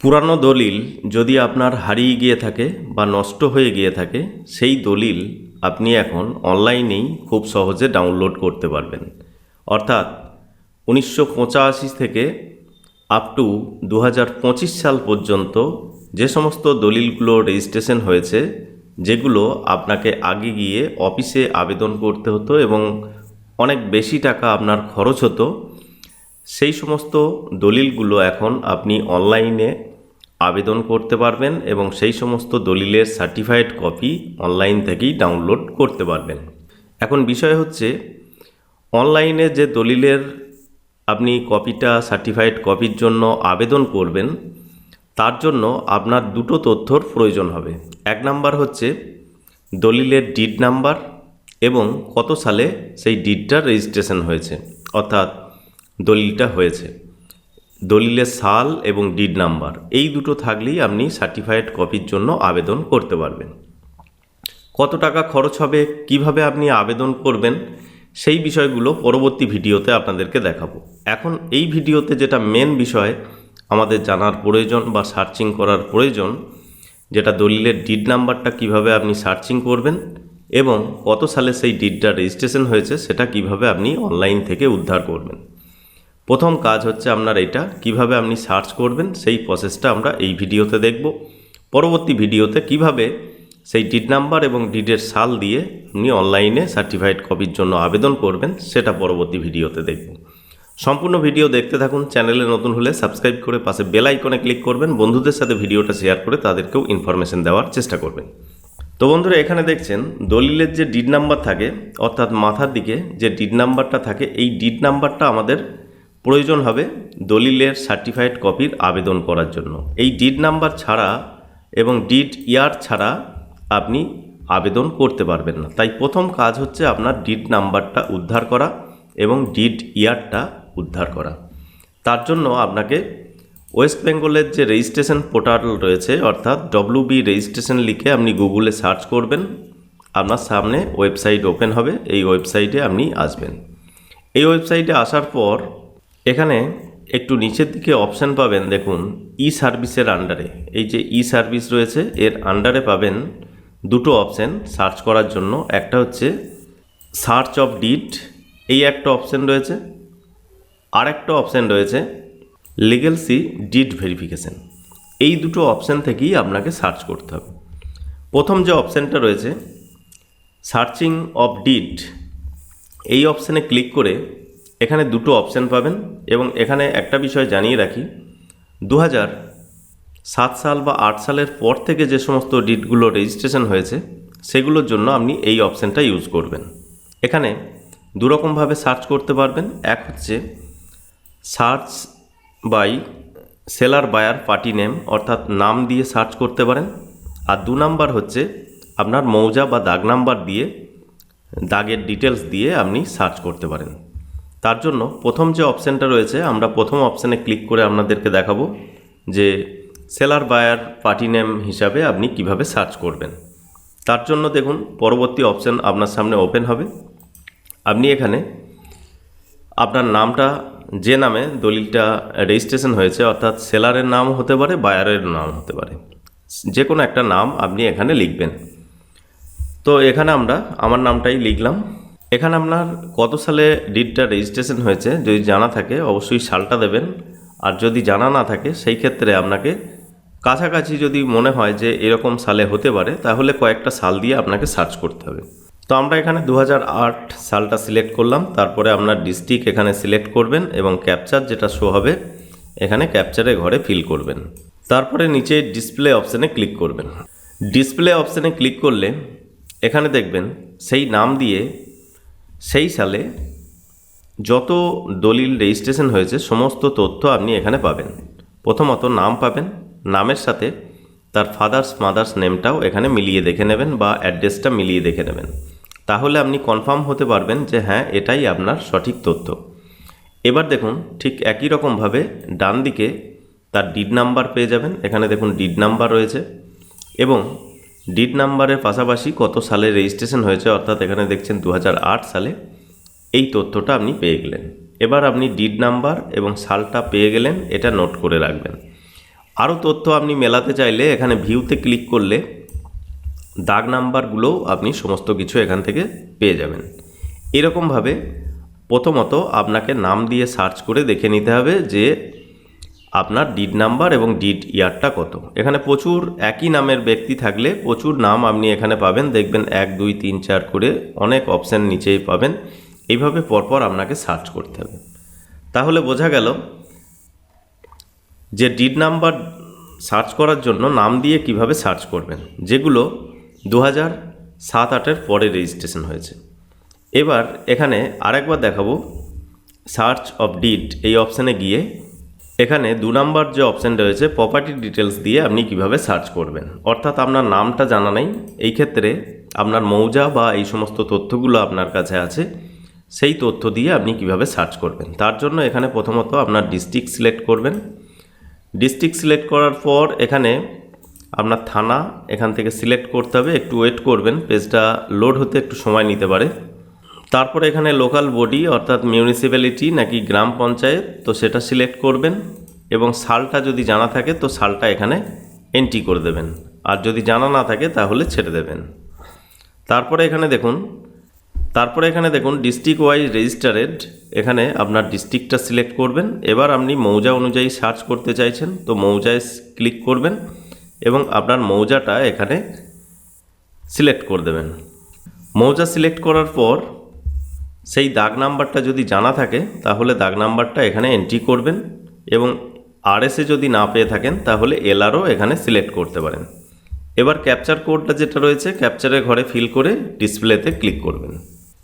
পুরানো দলিল যদি আপনার হারিয়ে গিয়ে থাকে বা নষ্ট হয়ে গিয়ে থাকে, সেই দলিল আপনি এখন অনলাইনেই খুব সহজে ডাউনলোড করতে পারবেন। অর্থাৎ উনিশশো পঁচাশি থেকে আপ টু দু হাজার পঁচিশ সাল পর্যন্ত যে সমস্ত দলিলগুলো রেজিস্ট্রেশন হয়েছে, যেগুলো আপনাকে আগে গিয়ে অফিসে আবেদন করতে হতো এবং অনেক বেশি টাকা আপনার খরচ হতো, সেই সমস্ত দলিলগুলো এখন আপনি অনলাইনে আবেদন করতে পারবেন এবং সেই সমস্ত দলিলের সার্টিফাইড কপি অনলাইন থেকেই ডাউনলোড করতে পারবেন। এখন বিষয় হচ্ছে অনলাইনে যে দলিলের আপনি কপিটা সার্টিফাইড কপির জন্য আবেদন করবেন, তার জন্য আপনার দুটো তথ্যর প্রয়োজন হবে। এক নাম্বার হচ্ছে, দলিলের ডিড নাম্বার এবং কত সালে সেই ডিডটা রেজিস্ট্রেশন হয়েছে, অর্থাৎ দলিলটা হয়েছে। দলিলের সাল এবং ডিড নাম্বার। এই দুটো থাকলেই আপনি সার্টিফাইড কপির জন্য আবেদন করতে পারবেন। কত টাকা খরচ হবে, কীভাবে আপনি আবেদন করবেন, সেই বিষয়গুলো পরবর্তী ভিডিওতে আপনাদেরকে দেখাবো। এখন এই ভিডিওতে যেটা মেন বিষয়, আমাদের জানার প্রয়োজন বা সার্চিং করার প্রয়োজন, যেটা দলিলের ডিড নাম্বারটা কীভাবে আপনি সার্চিং করবেন এবং কত সালে সেই ডিডটা রেজিস্ট্রেশন হয়েছে, সেটা কীভাবে আপনি অনলাইন থেকে উদ্ধার করবেন। প্রথম কাজ হচ্ছে আপনার এটা, কীভাবে আপনি সার্চ করবেন, সেই প্রসেসটা আমরা এই ভিডিওতে দেখব। পরবর্তী ভিডিওতে কীভাবে সেই ডিড নাম্বার এবং ডিডের সাল দিয়ে আপনি অনলাইনে সার্টিফাইড কপির জন্য আবেদন করবেন, সেটা পরবর্তী ভিডিওতে দেখব। সম্পূর্ণ ভিডিও দেখতে থাকুন, চ্যানেলে নতুন হলে সাবস্ক্রাইব করে পাশে বেল আইকনে ক্লিক করবেন, বন্ধুদের সাথে ভিডিওটা শেয়ার করে তাদেরকেও ইনফরমেশন দেওয়ার চেষ্টা করবেন। তো বন্ধুরা, এখানে দেখছেন, দলিলের যে ডিড নাম্বার থাকে, অর্থাৎ মাথার দিকে যে ডিড নাম্বারটা থাকে, এই ডিড নাম্বারটা আমাদের প্রয়োজন হবে দলিলের সার্টিফাইড কপির আবেদন করার জন্য। এই ডিড নাম্বার ছাড়া এবং ডিড ইয়ার ছাড়া আপনি আবেদন করতে পারবেন না। তাই প্রথম কাজ হচ্ছে আপনার ডিড নাম্বারটা উদ্ধার করা এবং ডিড ইয়ারটা উদ্ধার করা। তার জন্য আপনাকে ওয়েস্ট বেঙ্গলের যে রেজিস্ট্রেশন পোর্টাল রয়েছে, অর্থাৎ ডব্লিউ বি রেজিস্ট্রেশন লিখে আপনি গুগলে সার্চ করবেন। আপনার সামনে ওয়েবসাইট ওপেন হবে। এই ওয়েবসাইটে আপনি আসবেন। এই ওয়েবসাইটে আসার পর এখানে একটু নিচের দিকে অপশান পাবেন, দেখুন ই সার্ভিসের আন্ডারে এই যে ই সার্ভিস রয়েছে, এর আন্ডারে পাবেন দুটো অপশান সার্চ করার জন্য। একটা হচ্ছে সার্চ অফ ডিট এই একটা অপশান রয়েছে। আর একটা অপশান রয়েছে লিগেল সি ডিড ভেরিফিকেশন এই দুটো অপশান থেকেই আপনাকে সার্চ করতে হবে। প্রথম যে অপশানটা রয়েছে সার্চিং অফ ডিড এই অপশানে ক্লিক করে এখানে দুটো অপশান পাবেন এবং এখানে একটা বিষয় জানিয়ে রাখি। দু সাত সাল বা আট সালের পর থেকে যে সমস্ত ডিটগুলো রেজিস্ট্রেশন হয়েছে, সেগুলোর জন্য আপনি এই অপশানটা ইউজ করবেন। এখানে দুরকমভাবে সার্চ করতে পারবেন। এক হচ্ছে search by seller buyer party name অর্থাৎ নাম দিয়ে সার্চ করতে পারেন। আর দু নাম্বার হচ্ছে আপনার মৌজা বা দাগ নাম্বার দিয়ে, দাগের ডিটেলস দিয়ে আপনি সার্চ করতে পারেন। তার জন্য প্রথম যে অপশানটা রয়েছে, আমরা প্রথম অপশানে ক্লিক করে আপনাদেরকে দেখাবো যে সেলার বায়ার পার্টি নেম হিসাবে আপনি কীভাবে সার্চ করবেন। তার জন্য দেখুন, পরবর্তী অপশান আপনার সামনে ওপেন হবে। আপনি এখানে আপনার নামটা, যে নামে দলিলটা রেজিস্ট্রেশন হয়েছে, অর্থাৎ সেলারের নাম হতে পারে, বায়ারের নাম হতে পারে, যে কোনো একটা নাম আপনি এখানে লিখবেন। তো এখানে আমরা, আমার নামটাই লিখলাম। এখানে আপনার কত সালে ডিডটা রেজিস্ট্রেশন হয়েছে, যদি জানা থাকে অবশ্যই সালটা দেবেন। আর যদি জানা না থাকে, সেই ক্ষেত্রে আপনাকে কাছাকাছি যদি মনে হয় যে এরকম সালে হতে পারে, তাহলে কয়েকটা সাল দিয়ে আপনাকে সার্চ করতে হবে। তো আমরা এখানে দু হাজার আট সালটা সিলেক্ট করলাম, তারপরে আপনার ডিস্ট্রিক্ট এখানে সিলেক্ট করবেন এবং ক্যাপচার যেটা শো হবে, এখানে ক্যাপচারে ঘরে ফিল করবেন। তারপরে নিচে ডিসপ্লে অপশানে ক্লিক করবেন। ডিসপ্লে অপশানে ক্লিক করলে এখানে দেখবেন, সেই নাম দিয়ে সেই সালে যত দলিল রেজিস্ট্রেশন হয়েছে, সমস্ত তথ্য আপনি এখানে পাবেন। প্রথমত নাম পাবেন, নামের সাথে তার ফাদার্স মাদার্স নেমটাও এখানে মিলিয়ে দেখে নেবেন বা অ্যাড্রেসটা মিলিয়ে দেখে নেবেন। তাহলে আপনি কনফার্ম হতে পারবেন যে হ্যাঁ এটাই আপনার সঠিক তথ্য। এবার দেখুন, ঠিক একই রকমভাবে ডান দিকে তার ডিড নাম্বার পেয়ে যাবেন। এখানে দেখুন ডিড নাম্বার রয়েছে এবং ডিড নাম্বারের পাশাপাশি কত সালে রেজিস্ট্রেশন হয়েছে, অর্থাৎ এখানে দেখছেন দু হাজার আট সালে, এই তথ্যটা আপনি পেয়ে গেলেন। এবার আপনি ডিড নাম্বার এবং সালটা পেয়ে গেলেন, এটা নোট করে রাখবেন। আরও তথ্য আপনি মেলাতে চাইলে এখানে ভিউতে ক্লিক করলে দাগ নাম্বারগুলোও আপনি সমস্ত কিছু এখান থেকে পেয়ে যাবেন। এরকমভাবে প্রথমত আপনাকে নাম দিয়ে সার্চ করে দেখে নিতে হবে যে আপনার ডিড নাম্বার এবং ডিড ইয়ারটা কত? এখানে প্রচুর একই নামের ব্যক্তি থাকলে প্রচুর নাম আপনি এখানে পাবেন। দেখবেন এক, দুই, তিন, চার করে অনেক অপশান নিচেই পাবেন। এইভাবে পরপর আপনাকে সার্চ করতে হবে। তাহলে বোঝা গেল যে ডিড নাম্বার সার্চ করার জন্য নাম দিয়ে কীভাবে সার্চ করবেন, যেগুলো দু হাজার সাত আটের পরে রেজিস্ট্রেশন হয়েছে। এবার এখানে আরেকবার দেখাবো সার্চ অফ ডিড এই অপশানে গিয়ে এখানে দু নম্বর যে অপশান রয়েছে প্রপার্টি ডিটেলস দিয়ে আপনি কীভাবে সার্চ করবেন। অর্থাৎ আপনার নামটা জানা নেই, এই ক্ষেত্রে আপনার মৌজা বা এই সমস্ত তথ্যগুলো আপনার কাছে আছে, সেই তথ্য দিয়ে আপনি কীভাবে সার্চ করবেন। তার জন্য এখানে প্রথমত আপনার ডিস্ট্রিক্ট সিলেক্ট করবেন। ডিস্ট্রিক্ট সিলেক্ট করার পর এখানে আপনার থানা এখান থেকে সিলেক্ট করতে হবে, একটু ওয়েট করবেন পেজটা লোড হতে একটু সময় নিতে পারে। তারপরে এখানে লোকাল বডি, অর্থাৎ মিউনিসিপ্যালিটি নাকি গ্রাম পঞ্চায়েত, তো সেটা সিলেক্ট করবেন এবং সালটা যদি জানা থাকে, তো সালটা এখানে এন্ট্রি করে দেবেন। আর যদি জানা না থাকে, তাহলে ছেড়ে দেবেন। তারপরে এখানে দেখুন, তারপরে এখানে দেখুন ডিস্ট্রিক্ট ওয়াইজ রেজিস্টারেড এখানে আপনার ডিস্ট্রিক্টটা সিলেক্ট করবেন। এবার আপনি মৌজা অনুযায়ী সার্চ করতে চাইছেন, তো মৌজায় ক্লিক করবেন এবং আপনার মৌজাটা এখানে সিলেক্ট করে দেবেন। মৌজা সিলেক্ট করার পর সেই দাগ নাম্বারটা যদি জানা থাকে, তাহলে দাগ নাম্বারটা এখানে এন্ট্রি করবেন এবং আরএসে যদি না পেয়ে থাকেন, তাহলে এলআরও এখানে সিলেক্ট করতে পারেন। এবার ক্যাপচার কোডটা যেটা রয়েছে ক্যাপচারের ঘরে ফিল করে ডিসপ্লেতে ক্লিক করবেন।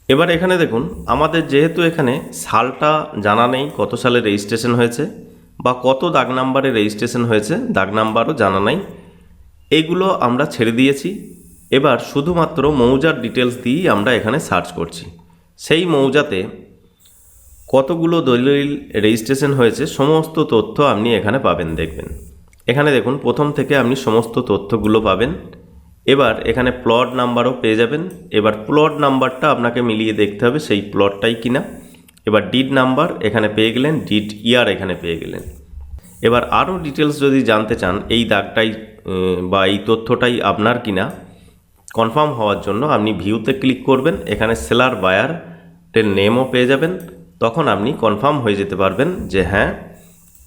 এবার এখানে দেখুন, আমাদের যেহেতু এখানে সালটা জানা নেই কত সালে রেজিস্ট্রেশন হয়েছে বা কত দাগ নাম্বারে রেজিস্ট্রেশন হয়েছে, দাগ নাম্বারও জানা নাই এইগুলো আমরা ছেড়ে দিয়েছি। এবার শুধুমাত্র মৌজার ডিটেলস দিয়েই আমরা এখানে সার্চ করছি। সেই মৌজাতে কতগুলো দলিল রেজিস্ট্রেশন হয়েছে, সমস্ত তথ্য আপনি এখানে পাবেন, দেখবেন। এখানে দেখুন, প্রথম থেকে আপনি সমস্ত তথ্যগুলো পাবেন। এবার এখানে প্লট নাম্বারও পেয়ে যাবেন। এবার প্লট নাম্বারটা আপনাকে মিলিয়ে দেখতে হবে সেই প্লটটাই কিনা। এবার ডিড নাম্বার এখানে পেয়ে গেলেন ডিড ইয়ার এখানে পেয়ে গেলেন। এবার আরও ডিটেলস যদি জানতে চান, এই দাগটাই বা এই তথ্যটাই আপনার কিনা কনফার্ম হওয়ার জন্য আপনি ভিউতে ক্লিক করবেন, এখানে সেলার বায়ার বায়ারের নেমও পেয়ে যাবেন। তখন আপনি কনফার্ম হয়ে যেতে পারবেন যে হ্যাঁ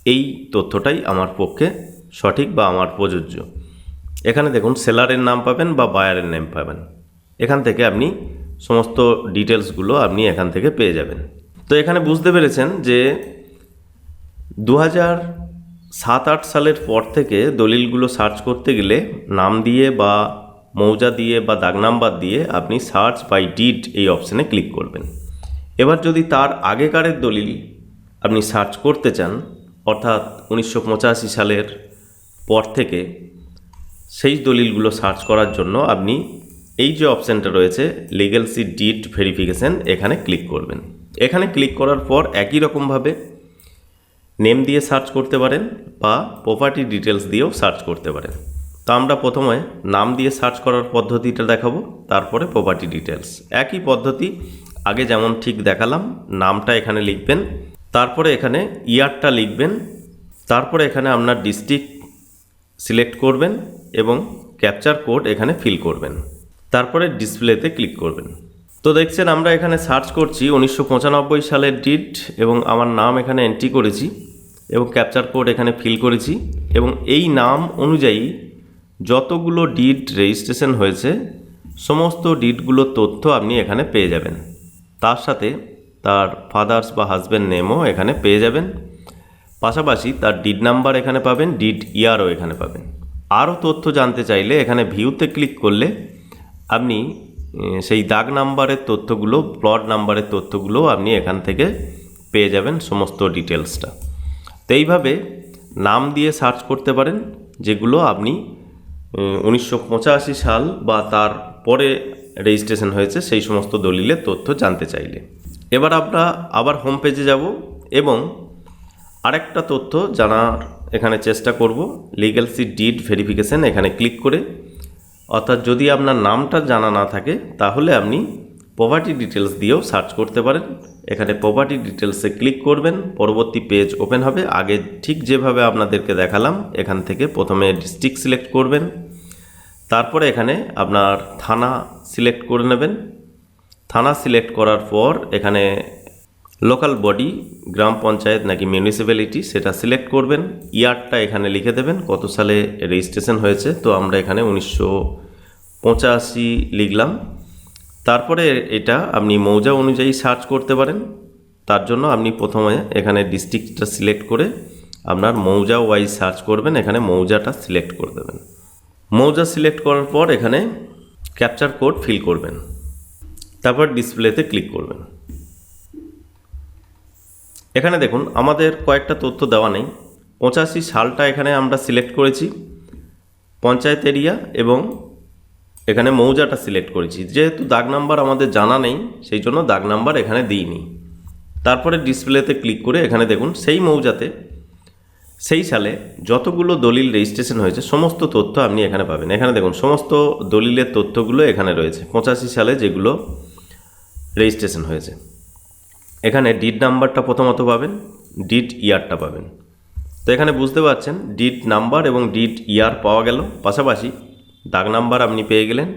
এই তথ্যটাই আমার পক্ষে সঠিক বা আমার প্রযোজ্য। এখানে দেখুন সেলারের নাম পাবেন বা বায়ারের নেম পাবেন। এখান থেকে আপনি সমস্ত ডিটেলসগুলো আপনি এখান থেকে পেয়ে যাবেন। তো এখানে বুঝতে পেরেছেন যে দু সাত আট সালের পর থেকে দলিলগুলো সার্চ করতে গেলে নাম দিয়ে বা মৌজা দিয়ে বা দাগ নাম্বার দিয়ে আপনি সার্চ বাই ডিড এই অপশানে ক্লিক করবেন। এবার যদি তার আগেকারের দলিল আপনি সার্চ করতে চান, অর্থাৎ উনিশশো পঁচাশি সালের পর থেকে সেই দলিলগুলো সার্চ করার জন্য আপনি এই যে অপশানটা রয়েছে লিগেল সি ডিড ভেরিফিকেশন এখানে ক্লিক করবেন। এখানে ক্লিক করার পর একই রকমভাবে নেম দিয়ে সার্চ করতে পারেন বা প্রপার্টি ডিটেলস দিয়েও সার্চ করতে পারেন। তো আমরা প্রথমে নাম দিয়ে সার্চ করার পদ্ধতিটা দেখাবো, তারপরে প্রপার্টি ডিটেলস একই পদ্ধতি, আগে যেমন ঠিক দেখালাম, নামটা এখানে লিখবেন, তারপরে এখানে ইয়ারটা লিখবেন, তারপরে এখানে আপনার ডিস্ট্রিক্ট সিলেক্ট করবেন এবং ক্যাপচার কোড এখানে ফিল করবেন। তারপরে ডিসপ্লেতে ক্লিক করবেন। তো দেখছেন, আমরা এখানে সার্চ করছি উনিশশো পঁচানব্বই সালের ডিট এবং আমার নাম এখানে এন্ট্রি করেছি এবং ক্যাপচার কোড এখানে ফিল করেছি এবং এই নাম অনুযায়ী যতগুলো ডিট রেজিস্ট্রেশন হয়েছে, সমস্ত ডিটগুলোর তথ্য আপনি এখানে পেয়ে যাবেন। তার সাথে তার ফাদার্স বা হাজব্যান্ড নেমও এখানে পেয়ে যাবেন। পাশাপাশি তার ডিড নাম্বার এখানে পাবেন ডিড ইয়ারও এখানে পাবেন। আরও তথ্য জানতে চাইলে এখানে ভিউতে ক্লিক করলে আপনি সেই দাগ নাম্বারের তথ্যগুলো প্লট নাম্বারের তথ্যগুলো আপনি এখান থেকে পেয়ে যাবেন সমস্ত ডিটেলসটা তো এইভাবে নাম দিয়ে সার্চ করতে পারেন, যেগুলো আপনি উনিশশো পঁচাশি সাল বা তার পরে রেজিস্ট্রেশন হয়েছে, সেই সমস্ত দলিলের তথ্য জানতে চাইলে। এবার আমরা আবার হোম পেজে যাব এবং আরেকটা তথ্য জানার এখানে চেষ্টা করব। লিগ্যাল সি ডিড ভেরিফিকেশান এখানে ক্লিক করে। অর্থাৎ যদি আপনার নামটা জানা না থাকে, তাহলে আপনি প্রপার্টি ডিটেলস দিয়েও সার্চ করতে পারেন। এখানে প্রপার্টি ডিটেলসে ক্লিক করবেন। পরবর্তী পেজ ওপেন হবে। আগে ঠিক যেভাবে আপনাদেরকে দেখালাম, এখান থেকে প্রথমে ডিস্ট্রিক্ট সিলেক্ট করবেন। তারপরে এখানে আপনার থানা সিলেক্ট করে নেবেন। থানা সিলেক্ট করার পর এখানে লোকাল বডি গ্রাম পঞ্চায়েত নাকি মিউনিসিপ্যালিটি সেটা সিলেক্ট করবেন। ইয়ারটা এখানে লিখে দেবেন কত সালে রেজিস্ট্রেশন হয়েছে। তো আমরা এখানে উনিশশো পঁচাশি লিখলাম। তারপরে এটা আপনি মৌজা অনুযায়ী সার্চ করতে পারেন। তার জন্য আপনি প্রথমে এখানে ডিস্ট্রিক্টটা সিলেক্ট করে আপনার মৌজা ওয়াইজ সার্চ করবেন, এখানে মৌজাটা সিলেক্ট করে দেবেন। মৌজা সিলেক্ট করার পর এখানে ক্যাপচার কোড ফিল করবেন। তারপর ডিসপ্লেতে ক্লিক করবেন। এখানে দেখুন, আমাদের কয়েকটা তথ্য দেওয়া নেই। পঁচাশি সালটা এখানে আমরা সিলেক্ট করেছি, পঞ্চায়েত এরিয়া এবং এখানে মৌজাটা সিলেক্ট করেছি। যেহেতু দাগ নাম্বার আমাদের জানা নেই, সেই জন্য দাগ নাম্বার এখানে দিইনি। তারপরে ডিসপ্লেতে ক্লিক করে এখানে দেখুন, সেই মৌজাতে, সেই সালে যতগুলো দলিল রেজিস্ট্রেশন হয়েছে, সমস্ত তথ্য আপনি এখানে পাবেন। এখানে দেখুন, সমস্ত দলিলের তথ্যগুলো এখানে রয়েছে। পঁচাশি সালে যেগুলো রেজিস্ট্রেশন হয়েছে। এখানে ডিট নাম্বারটা প্রথমত পাবেন ডিট ইয়ারটা পাবেন। তো এখানে বুঝতে পারছেন ডিট নাম্বার এবং ডিট ইয়ার পাওয়া গেল। পাশাপাশি দাগ নাম্বার আপনি পেয়ে গেলেন।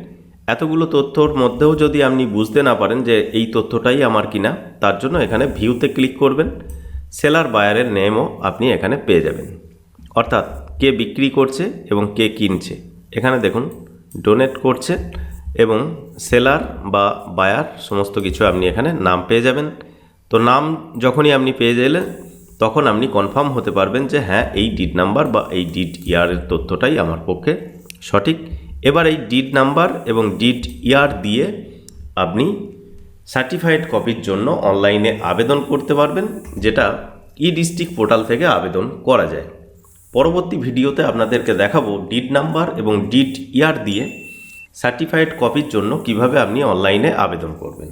এতগুলো তথ্যর মধ্যেও যদি আপনি বুঝতে না পারেন যে এই তথ্যটাই আমার কিনা, তার জন্য এখানে ভিউতে ক্লিক করবেন। সেলার বায়ারের নেমও আপনি এখানে পেয়ে যাবেন। অর্থাৎ কে বিক্রি করছে এবং কে কিনছে। এখানে দেখুন, ডোনেট করছে এবং সেলার বা বায়ার সমস্ত কিছু আপনি এখানে নাম পেয়ে যাবেন। তো নাম যখনই আপনি পেয়ে গেলেন, তখন আপনি কনফার্ম হতে পারবেন যে হ্যাঁ এই ডিড নাম্বার বা এই ডিড ইয়ারের তথ্যটাই আমার পক্ষে সঠিক। এবার এই ডিড নাম্বার এবং ডিড ইয়ার দিয়ে আপনি সার্টিফাইড কপির জন্য অনলাইনে আবেদন করতে পারবেন, যেটা ই ডিস্ট্রিক্ট পোর্টাল থেকে আবেদন করা যায়। পরবর্তী ভিডিওতে আপনাদেরকে দেখাবো ডিড নাম্বার এবং ডিড ইয়ার দিয়ে সার্টিফাইড কপির জন্য কীভাবে আপনি অনলাইনে আবেদন করবেন।